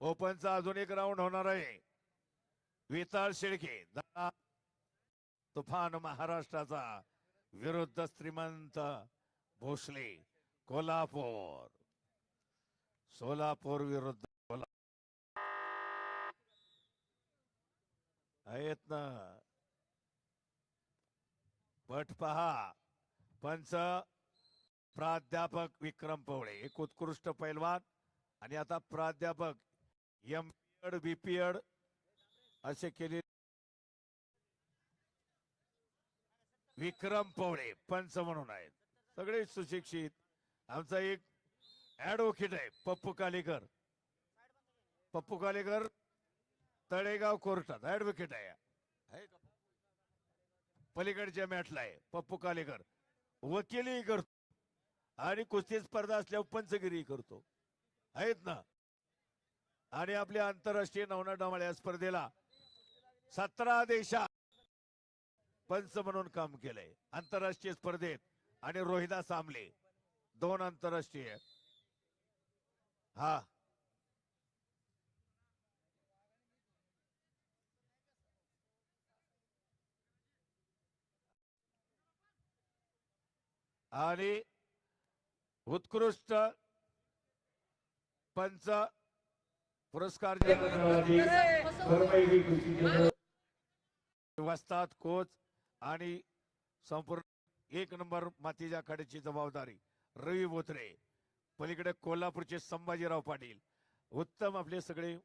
ओपनचा अजून एक राऊंड होणार आहे. वेताळ शेळके तुफान महाराष्ट्राचा विरुद्ध श्रीमंत भोसले कोल्हापूर. सोलापूर विरुद्ध आहेत ना. पट पहा. पंच प्राध्यापक विक्रम पवळे एक उत्कृष्ट पैलवान. आणि आता प्राध्यापक एम एड बीपीएड असे केले विक्रम पवळे पंच म्हणून आहेत. सगळे सुशिक्षित. आमचा एक ऍडव्होकेट आहे पप्पू कालेकर. पप्पू कालेकर तळेगाव कोर्टात ऍडव्होकेट आहे. पलीकडच्या मॅटला आहे पप्पू कालेकर. वकिली करतो. आणि कुस्ती स्पर्धा असल्यावर पंचगिरी करतो. आहेत ना? आणि आपल्या आंतरराष्ट्रीय नवना या स्पर्धेला सतरा देशात पंच म्हणून काम केलंय. आंतरराष्ट्रीय स्पर्धेत आणि रोहिदा सामले दोन आंतरराष्ट्रीय. हा. आणि उत्कृष्ट पंच पुरस्कार वस्ताद कोच आणि संपूर्ण एक नंबर मातीच्या खाडीची जबाबदारी. रवी बोत्रे. पलीकडे कोल्हापूरचे संभाजीराव पाटील. उत्तम आपले सगळे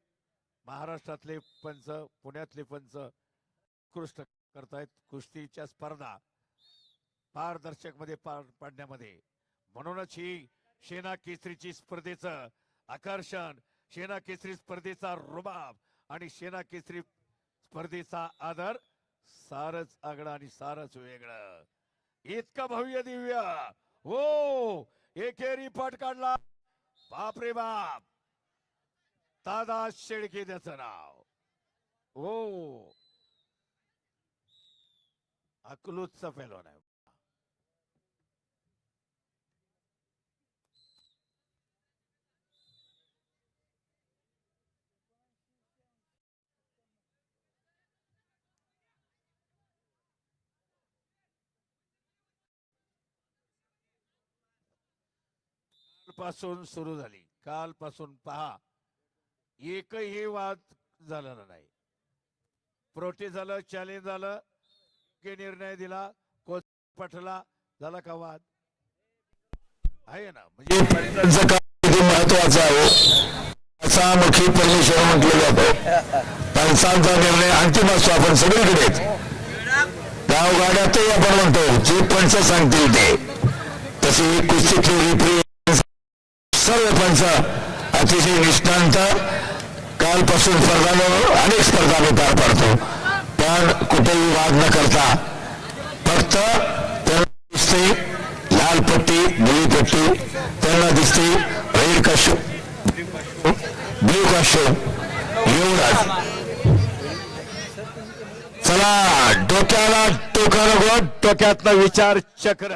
महाराष्ट्रातले पंच पुण्यातले पंच उत्कृष्ट करतायत. कुस्तीच्या स्पर्धा पारदर्शकमध्ये पार पाडण्यामध्ये. म्हणूनच ही सेना केसरीची स्पर्धेचं आकर्षण शेना केसरी स्पर्धेचा रुबाब आणि शेना केसरी स्पर्धेचा आदर सारच आगळं आणि सारच वेगळं. इतकं भव्य दिव्य. हो एकेरी पट काढला. बाप रे बाप. दादा शेळके त्याचं नाव. हो. अकलूजचा फेलो आहे पासून सुरू झाली. कालपासून पहा एकही वाद झालेला नाही. प्रोटी झालं चॅलेंज झालं की निर्णय दिला कोच पटला झाला का वाद? आहे ना म्हणजे महत्त्वाचा महत्वाचं आहे असा मुखी परमेश्वर म्हटलं जातो. पंचांचा निर्णय अंतिम असतो आपण सगळीकडेच गावगाड्यातही आपण म्हणतो जे पंच सांगतील ते. तशी कुस्तीतली रिप्री सर्व पंच अतिशय निष्ठांत कालपासून स्पर्धा अनेक स्पर्धा आम्ही पार पाडतो. पण कुठेही वाद न करता फक्त त्यांना दिसते लाल पट्टी ब्लू पट्टी त्यांना दिसते रेड काशो ब्लू काशो. एवढाच चला डोक्याला टोका नको डोक्यातला विचार चक्र.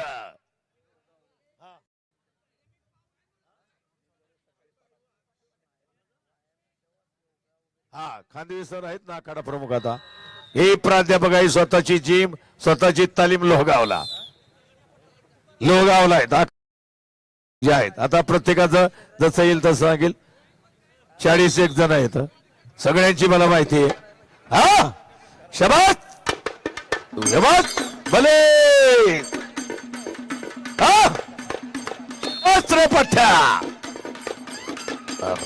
हा खानदेवी सर आहेत ना आखाडा प्रमुख आता. हे प्राध्यापक आहे स्वतःची जिम स्वतःची तालीम लोहगावला. लोहगावला आहेत जे आहेत. आता प्रत्येकाचं जसं येईल तसं सांगेल. चाळीस एक जण आहेत. सगळ्यांची मला माहिती आहे. हा! शबाद शबाद भले हा! अस्त्र पठ्ठ्या!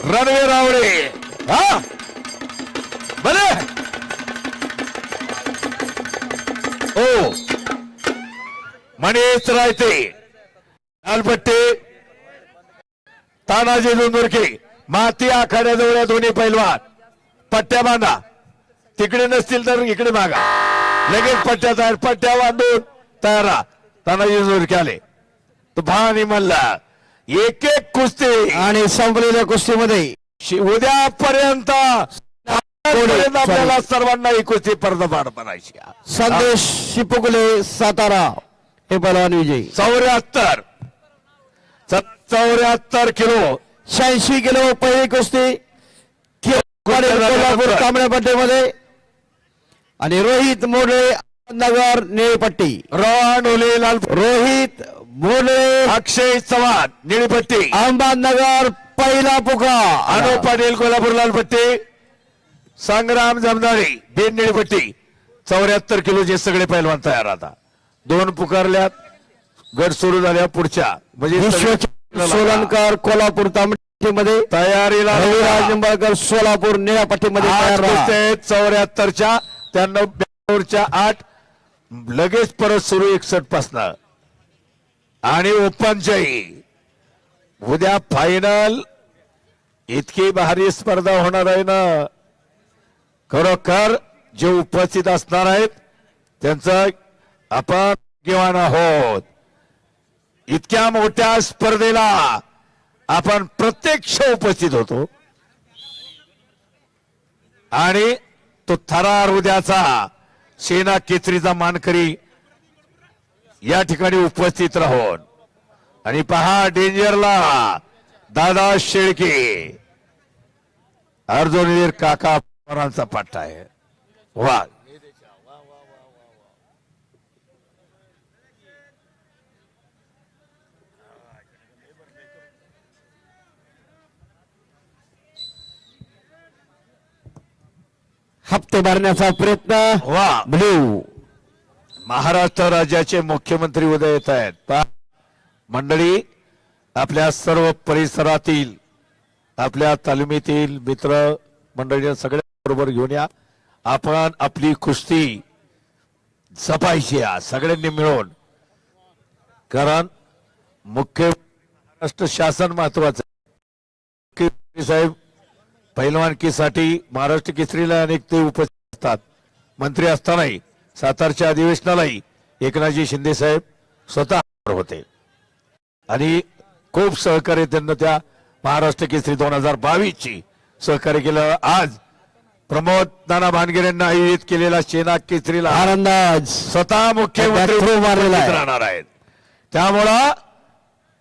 रणवीर हा! भले! हो मणेश रायते लालपट्टी तानाजी जुंदुरके माती आखाड्याजवळ या दोन्ही पैलवान. पट्ट्या बांधा. तिकडे नसतील तर इकडे मागा. लगेच पट्ट्या तयार पट्ट्या बांधून तयार तानाजी जुंदुरके आले. तो भानी मल्ला एक एक कुस्ती. आणि संपलेल्या कुस्तीमध्ये. उद्यापर्यंत आपल्याला सर्वांना ही कुस्ती पर्दपाड बनायची. संदेश शिपुगले सातारा हे बलवान विजयी. चौऱ्याहत्तर. चौऱ्याहत्तर किलो. शहाऐंशी किलो पहिली कुस्ती. कोल्हापूर तांबड्या पट्टीमध्ये. आणि रोहित मोडे नगर निळपट्टी रोहन ओले लाल रोहित मोडे अक्षय चव्हाण निळीपट्टी अहमदनगर पहिला पुकार. अनु पाटील कोल्हापूर लालपट्टी संग्राम जमदारी बीड निळीपट्टी चौऱ्याहत्तर किलोचे सगळे पैलवान तयार आता. दोन पुकारल्यात गट सुरू झाल्या पुढच्या. म्हणजे सोलनकर कोल्हापूर तांबडीमध्ये तयारीला रविराज निंबाळकर सोलापूर निळ्या पट्टीमध्ये. चौऱ्याहत्तरच्या ब्याण्णवच्या आठ. लगेच परत सुरू एकसष्ट पासन. आणि ओपनच्याही उद्या फायनल इतकी भारी स्पर्धा होणार आहे ना. खरोखर जे उपस्थित असणार आहेत त्यांचं आपण किंवा आहोत. इतक्या मोठ्या स्पर्धेला आपण प्रत्यक्ष उपस्थित होतो. आणि तो थरार उद्याचा सेना केसरीचा मानकरी या ठिकाणी उपस्थित राहून. आणि पहा डेंजरला दादा शेळके. अर्जुन काका पवारांचा पट्टा आहे. वा. हप्ते भरण्याचा प्रयत्न. वा. ब्ल्यू महाराष्ट्र राज्याचे मुख्यमंत्री उद्या येत आहेत. मंडळी आपल्या सर्व परिसरातील आपल्या तालमीतील मित्र मंडळी सगळ्या बरोबर घेऊन या. आपण आपली कुस्ती जपायची या सगळ्यांनी मिळून. कारण मुख्य महाराष्ट्र शासन महत्वाचं साहेब पैलवानकीसाठी महाराष्ट्र केसरीला अनेक ते उपस्थित असतात. मंत्री असतानाही सातारच्या अधिवेशनालाही एकनाथजी शिंदे साहेब स्वतः होते. आणि खूप सहकार्य त्यांना त्या महाराष्ट्र केसरी दोन हजार बावीस ची सहकार्य केलं. आज प्रमोद नाना भानगिरे यांना आयोजित केलेला सेना केसरीला आनंदाज स्वतः मुख्यमंत्री राहणार आहेत. त्यामुळं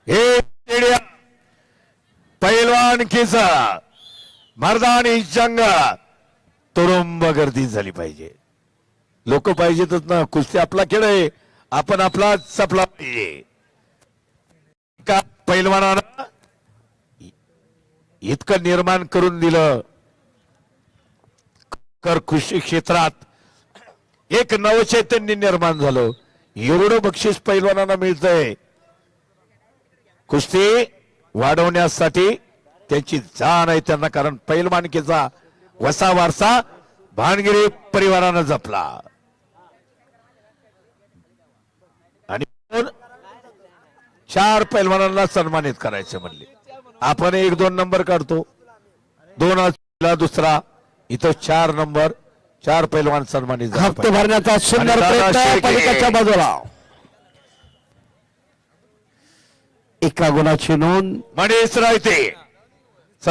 हे स्टेडियम पैलवानकीचा मर्दानी जंग तुरुंब गर्दी झाली पाहिजे. लोक पाहिजेतच ना. कुस्ती आपला खेळ आहे. आपण आपला सपला पाहिजे. का पैलवानानं इतकं निर्माण करून दिलं. कर कृषी क्षेत्रात एक नवचैतन्य निर्माण झालं. एवढं बक्षीस पैलवानांना मिळतंय. कुस्ती वाढवण्यासाठी त्यांची जाण आहे त्यांना कारण पैलवानकीचा वसा वारसा भानगिरी परिवारानं जपला. आणि चार पैलवानांना सन्मानित करायचे म्हणले. आपण एक दोन नंबर काढतो. दोन असलेला दुसरा. इथं चार नंबर चार पैलवान सन्मानित झाले हप्ते. भरण्याचा सुंदर प्रयत्न बाजूला. एका गुणाची नोंद. मणेश रायते.